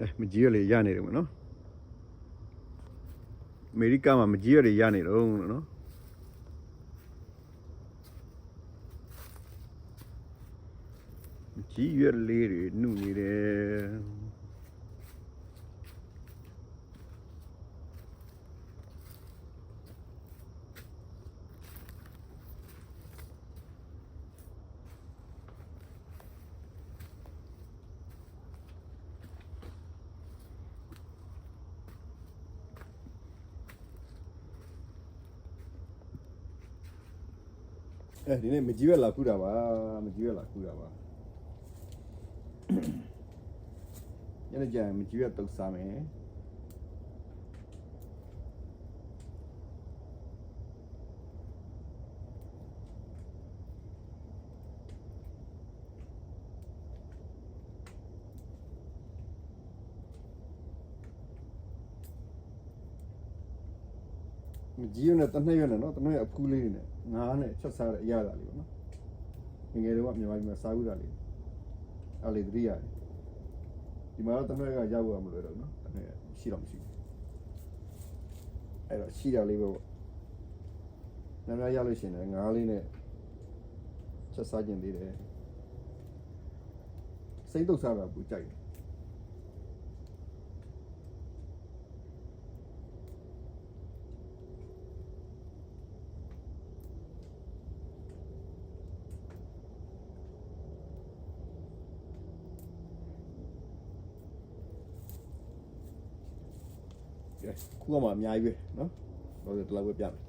အဲမကြီးရလေရနေတယ်မနော်အမေရိကမှာမကြီးရလေရနေတော့နော်မကြီးရလေးတွေနှုတ်နေတယ် အဲဒီနေ့မကြီးရလာခုတာပါမကြီးရလာခုတာပါညနေကျရင်မကြီးရတုတ်စားမယ် ကြီးရနဲ့တနှစ်ရနဲ့နော်တနှစ်ရအဖူးလေးနဲ့ငါးနဲ့ချက်စားတဲ့အရသာလေးပေါ့နော်ငယ်ငယ်တုန်းကမြန်မာပြည်မှာစားဘူးတာလေးအဲ့လေတတိရတယ်ဒီမှာတော့တနှစ်ကရောက်ရမလို့တော့နော်တနှစ်ရှိတော့မရှိဘူးအဲ့တော့ရှိတာလေးပဲပေါ့နာမည်ရလို့ရှိရင်လည်းငါးလေးနဲ့ချက်စားခြင်းသေးတယ်စိတ်တုပ်စားတာပူကြိုက်တယ် ခုကမှအများကြီးပဲနော်တော့ဒီလောက်ပဲပြမယ်